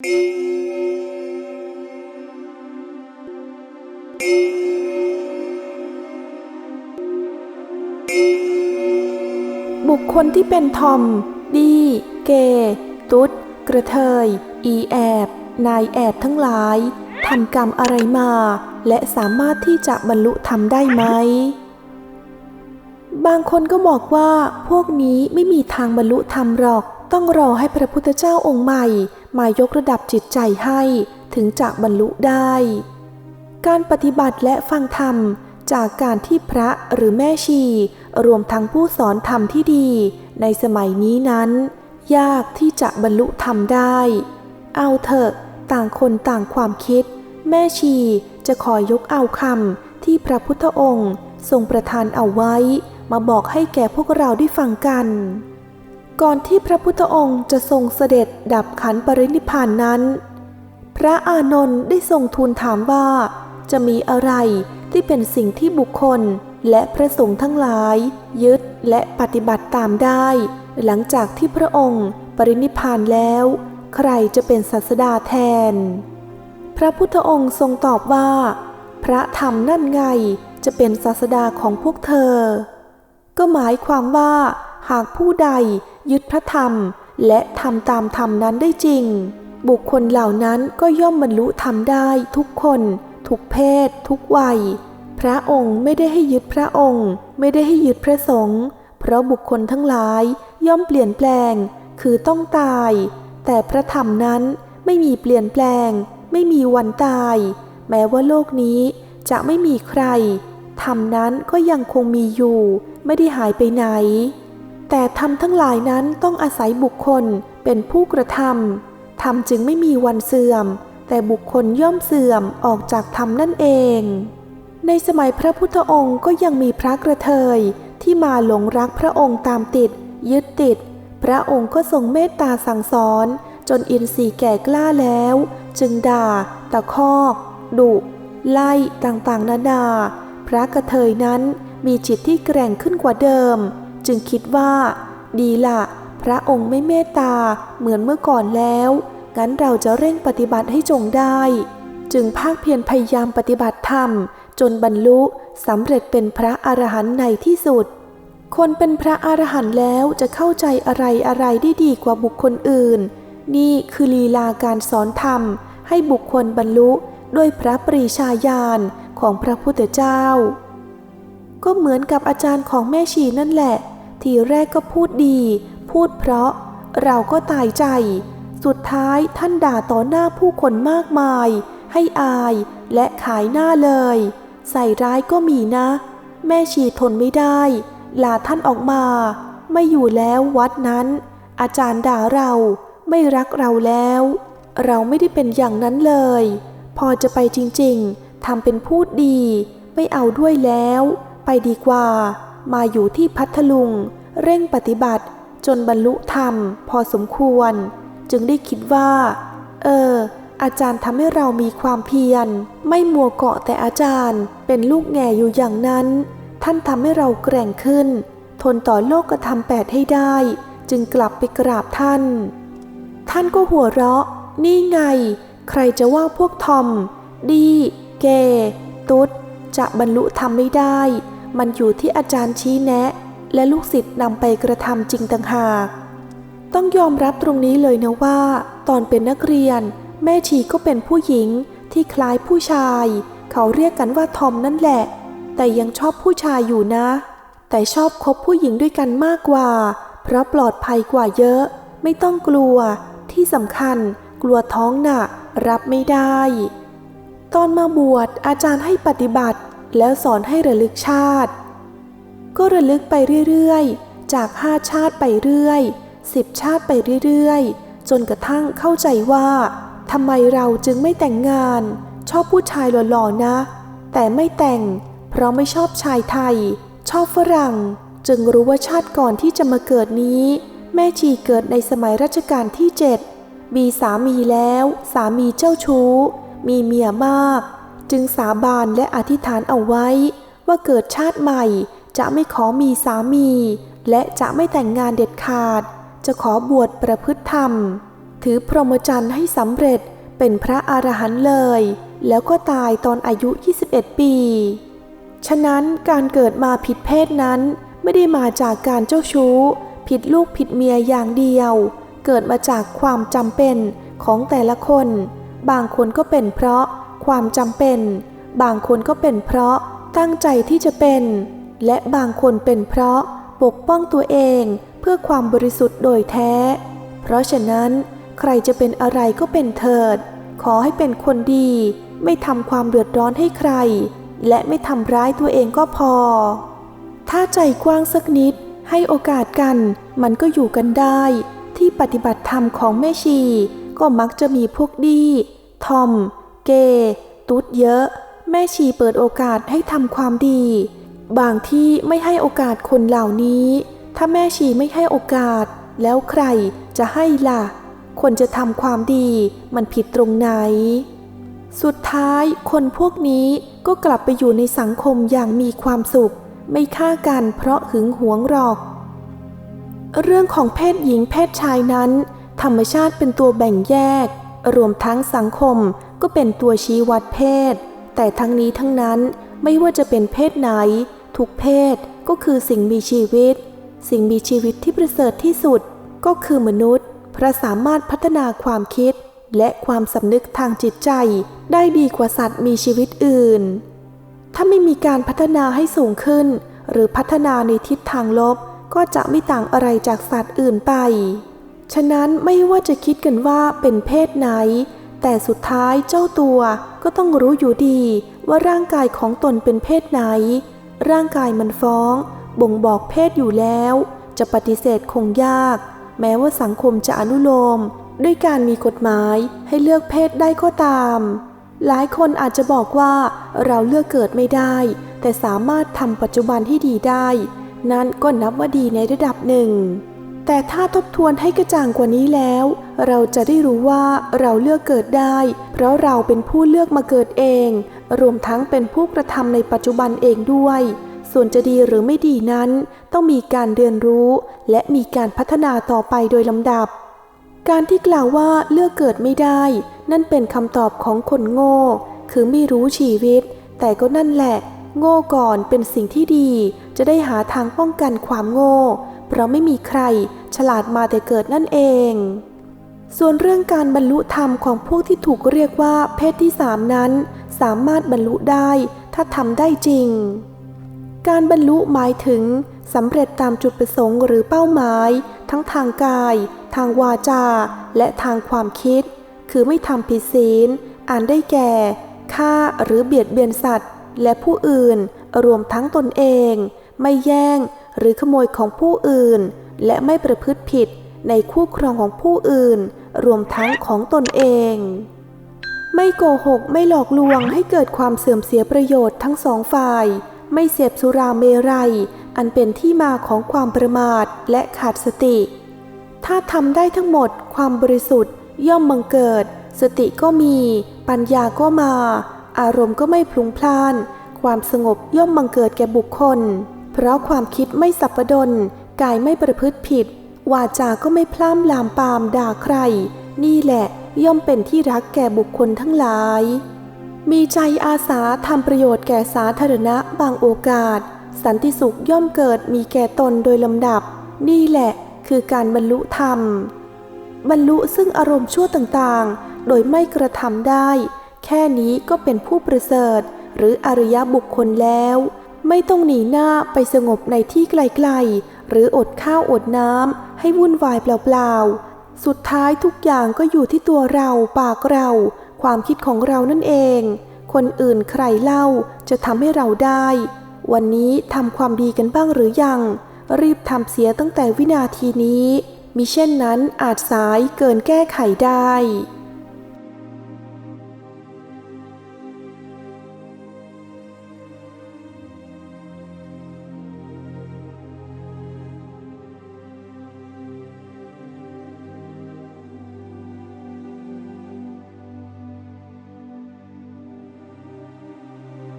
บุคคลที่เป็นทอม ดี เกย์ตุ๊ด กระเทย อีแอบ นายแอบทั้งหลายทำกรรมอะไรมา และสามารถที่จะบรรลุธรรมได้ไหม บางคนก็บอกว่าพวกนี้ไม่มีทางบรรลุธรรมหรอก ต้องรอให้พระพุทธเจ้าองค์ใหม่ มายกระดับจิตใจให้ถึงจะบรรลุได้ การปฏิบัติและฟังธรรมจากการที่พระหรือแม่ชี รวมทั้งผู้สอนธรรมที่ดี ในสมัยนี้นั้น ยากที่จะบรรลุธรรมได้ เอาเถอะต่างคนต่างความคิด แม่ชีจะขอยกเอาคำที่พระพุทธองค์ ทรงประทานเอาไว้ มาบอกให้แก่พวกเราได้ฟังกัน ก่อนที่พระพุทธองค์จะทรงเสด็จดับขันปรินิพานนั้น พระอานนท์ได้ทรงทูลถามว่า จะมีอะไรที่เป็นสิ่งที่บุคคลและพระสงฆ์ทั้งหลาย ยึดและปฏิบัติตามได้ หลังจากที่พระองค์ปรินิพานแล้ว ใครจะเป็นศาสดาแทน พระพุทธองค์ทรงตอบว่า พระธรรมนั่นไงจะเป็นศาสดาของพวกเธอ ก็หมายความว่าหากผู้ใด ยึดพระธรรมและทำตามธรรมนั้นได้จริง บุคคลเหล่านั้นก็ย่อมบรรลุธรรมได้ทุกคน ทุกเพศ ทุกวัย พระองค์ไม่ได้ให้ยึดพระองค์ ไม่ได้ให้ยึดพระสงฆ์เพราะบุคคลทั้งหลายย่อมเปลี่ยนแปลง คือต้องตาย แต่พระธรรมนั้นไม่มีเปลี่ยนแปลง ไม่มีวันตาย แม้ว่าโลกนี้จะไม่มีใครธรรมนั้นก็ยังคงมีอยู่ ไม่ได้หายไปไหน แต่ธรรมทั้งหลายนั้นต้องอาศัยบุคคลเป็นผู้กระทำธรรมจึงไม่มีวันเสื่อม แต่บุคคลย่อมเสื่อมออกจากธรรมนั่นเอง ในสมัยพระพุทธองค์ก็ยังมีพระกระเทยที่มาหลงรักพระองค์ตามติด ยึดติด พระองค์ก็ทรงเมตตาสั่งสอน จนอินทรีย์แก่กล้าแล้ว จึงด่า ตะคอกดุไล่ต่างๆ นานา พระกระเทยนั้นมีจิตที่แกร่งขึ้นกว่าเดิม จึงคิดว่า ดีละพระองค์ไม่เมตตาเหมือนเมื่อก่อนแล้ว งั้นเราจะเร่งปฏิบัติให้จงได้ จึงภาคเพียรพยายามปฏิบัติธรรม จนบรรลุสำเร็จเป็นพระอรหันต์ในที่สุด คนเป็นพระอรหันต์แล้วจะเข้าใจอะไรอะไรได้ดีกว่าบุคคลอื่น นี่คือลีลาการสอนธรรม ให้บุคคลบรรลุด้วยพระปรีชาญาณของพระพุทธเจ้า ก็เหมือนกับอาจารย์ของแม่ชีนั่นแหละ ทีแรกก็พูดดี พูดเพราะ เราก็ตายใจ สุดท้ายท่านด่าต่อหน้าผู้คนมากมาย ให้อายและขายหน้าเลย ใส่ร้ายก็มีนะ แม่ชีทนไม่ได้ ลาท่านออกมา ไม่อยู่แล้ววัดนั้น อาจารย์ด่าเราไม่รักเราแล้ว เราไม่ได้เป็นอย่างนั้นเลย พอจะไปจริงๆทำเป็นพูดดี ไม่เอาด้วยแล้ว ไปดีกว่า มาอยู่ที่พัทลุง เร่งปฏิบัติจนบรรลุธรรมพอสมควร จึงได้คิดว่า เออ อาจารย์ทำให้เรามีความเพียร ไม่มัวเกาะแต่อาจารย์เป็นลูกแง่อยู่อย่างนั้น ท่านทำให้เราแกร่งขึ้น ทนต่อโลกกระทำแปดให้ได้ จึงกลับไปกราบท่าน ท่านก็หัวเราะ นี่ไง ใครจะว่าพวกทอม ดี เก ตุ๊ดจะบรรลุธรรมไม่ได้ มันอยู่ที่อาจารย์ชี้แนะ และลูกศิษย์นำไปกระทำจริงต่างหาก ต้องยอมรับตรงนี้เลยนะว่า ตอนเป็นนักเรียน แม่ชีก็เป็นผู้หญิงที่คล้ายผู้ชาย เขาเรียกกันว่าทอมนั่นแหละ แต่ยังชอบผู้ชายอยู่นะ แต่ชอบคบผู้หญิงด้วยกันมากกว่า เพราะปลอดภัยกว่าเยอะ ไม่ต้องกลัว ที่สำคัญ กลัวท้องหนักรับไม่ได้ ตอนมาบวชอาจารย์ให้ปฏิบัติ แล้วสอนให้ระลึกชาติ ก็ระลึกไปเรื่อยๆ จากห้าชาติไปเรื่อยสิบชาติไปเรื่อยๆ จนกระทั่งเข้าใจว่าทำไมเราจึงไม่แต่งงาน ชอบผู้ชายหล่อๆนะ แต่ไม่แต่ง เพราะไม่ชอบชายไทย ชอบฝรั่ง จึงรู้ว่าชาติก่อนที่จะมาเกิดนี้ แม่ชีเกิดในสมัยรัชกาลที่เจ็ดมีสามีแล้ว สามีเจ้าชู้ มีเมียมาก จึงสาบานและอธิษฐานเอาไว้ ว่าเกิดชาติใหม่จะไม่ขอมีสามี และจะไม่แต่งงานเด็ดขาด จะขอบวชประพฤติธรรม ถือพรหมจรรย์ให้สำเร็จเป็นพระอรหันต์เลย แล้วก็ตายตอนอายุ 21 ปี ฉะนั้นการเกิดมาผิดเพศนั้นไม่ได้มาจากการเจ้าชู้ ผิดลูกผิดเมียอย่างเดียว เกิดมาจากความจำเป็นของแต่ละคน บางคนก็เป็นเพราะ ความจำเป็น บางคนก็เป็นเพราะตั้งใจที่จะเป็น และบางคนเป็นเพราะปกป้องตัวเองเพื่อความบริสุทธิ์โดยแท้ เพราะฉะนั้น ใครจะเป็นอะไรก็เป็นเถิด ขอให้เป็นคนดี ไม่ทำความเดือดร้อนให้ใคร และไม่ทำร้ายตัวเองก็พอ ถ้าใจกว้างสักนิด ให้โอกาสกัน มันก็อยู่กันได้ ที่ปฏิบัติธรรมของแม่ชี ก็มักจะมีพวกดี ทอม เกย์ตุ๊ดเยอะ แม่ชีเปิดโอกาสให้ทำความดี บางที่ไม่ให้โอกาสคนเหล่านี้ ถ้าแม่ชีไม่ให้โอกาส แล้วใครจะให้ล่ะ คนจะทำความดีมันผิดตรงไหน สุดท้ายคนพวกนี้ก็กลับไปอยู่ในสังคมอย่างมีความสุข ไม่ฆ่ากันเพราะหึงหวงหรอก เรื่องของเพศหญิงเพศชายนั้น ธรรมชาติเป็นตัวแบ่งแยก รวมทั้งสังคม ก็เป็นตัวชี้วัดเพศ แต่ทั้งนี้ทั้งนั้นไม่ว่าจะเป็นเพศไหน ทุกเพศก็คือสิ่งมีชีวิต สิ่งมีชีวิตที่ประเสริฐที่สุดก็คือมนุษย์เพราะสามารถพัฒนาความคิด และความสำนึกทางจิตใจได้ดีกว่าสัตว์มีชีวิตอื่น ถ้าไม่มีการพัฒนาให้สูงขึ้น หรือพัฒนาในทิศทางลบก็จะไม่ต่างอะไรจากสัตว์อื่นไป ฉะนั้นไม่ว่าจะคิดกันว่าเป็นเพศไหน แต่สุดท้ายเจ้าตัวก็ต้องรู้อยู่ดีว่าร่างกายของตนเป็นเพศไหน ร่างกายมันฟ้อง บ่งบอกเพศอยู่แล้ว จะปฏิเสธคงยาก แม้ว่าสังคมจะอนุโลม ด้วยการมีกฎหมายให้เลือกเพศได้ก็ตาม หลายคนอาจจะบอกว่าเราเลือกเกิดไม่ได้ แต่สามารถทำปัจจุบันที่ดีได้ นั่นก็นับว่าดีในระดับหนึ่ง แต่ถ้าทบทวนให้กระจ่างกว่านี้แล้ว เราจะได้รู้ว่าเราเลือกเกิดได้ เพราะเราเป็นผู้เลือกมาเกิดเอง รวมทั้งเป็นผู้กระทำในปัจจุบันเองด้วย ส่วนจะดีหรือไม่ดีนั้น ต้องมีการเรียนรู้ และมีการพัฒนาต่อไปโดยลำดับ การที่กล่าวว่าเลือกเกิดไม่ได้ นั่นเป็นคำตอบของคนโง่ คือไม่รู้ชีวิต แต่ก็นั่นแหละ โง่ก่อนเป็นสิ่งที่ดี จะได้หาทางป้องกันความโง่ เพราะไม่มีใครฉลาดมาแต่เกิดนั่นเอง ส่วนเรื่องการบรรลุธรรมของพวกที่ถูกเรียกว่าเพศที่สามนั้น สามารถบรรลุได้ถ้าทำได้จริง การบรรลุหมายถึงสำเร็จตามจุดประสงค์หรือเป้าหมาย ทั้งทางกาย ทางวาจา และทางความคิด คือไม่ทำผิดศีลอ่านได้แก่ฆ่าหรือเบียดเบียนสัตว์ และผู้อื่นรวมทั้งตนเอง ไม่แย่งหรือขโมยของผู้อื่น และไม่ประพฤติผิดในคู่ครองของผู้อื่น รวมทั้งของตนเอง ไม่โกหกไม่หลอกลวงให้เกิดความเสื่อมเสียประโยชน์ทั้งสองฝ่าย ไม่เสพสุราเมรัย อันเป็นที่มาของความประมาทและขาดสติ ถ้าทำได้ทั้งหมดความบริสุทธิ์ย่อมบังเกิด สติก็มี ปัญญาก็มา อารมณ์ก็ไม่พลุงพล่าน ความสงบย่อมบังเกิดแก่บุคคล เพราะความคิดไม่สับปดนกายไม่ประพฤติผิด วาจาก็ไม่พล่ำลามปามด่าใคร นี่แหละย่อมเป็นที่รักแก่บุคคลทั้งหลาย มีใจอาสาทำประโยชน์แก่สาธารณะบางโอกาส สันติสุขย่อมเกิดมีแก่ตนโดยลำดับ นี่แหละคือการบรรลุธรรม บรรลุซึ่งอารมณ์ชั่วต่างๆ โดยไม่กระทำได้ แค่นี้ก็เป็นผู้ประเสริฐ หรืออริยบุคคลแล้ว ไม่ต้องหนีหน้าไปสงบในที่ไกลๆ หรืออดข้าวอดน้ำให้วุ่นวายเปล่าๆ สุดท้ายทุกอย่างก็อยู่ที่ตัวเราปากเรา ความคิดของเรานั่นเอง คนอื่นใครเล่าจะทำให้เราได้ วันนี้ทำความดีกันบ้างหรือยัง รีบทำเสียตั้งแต่วินาทีนี้มิเช่นนั้นอาจสายเกินแก้ไขได้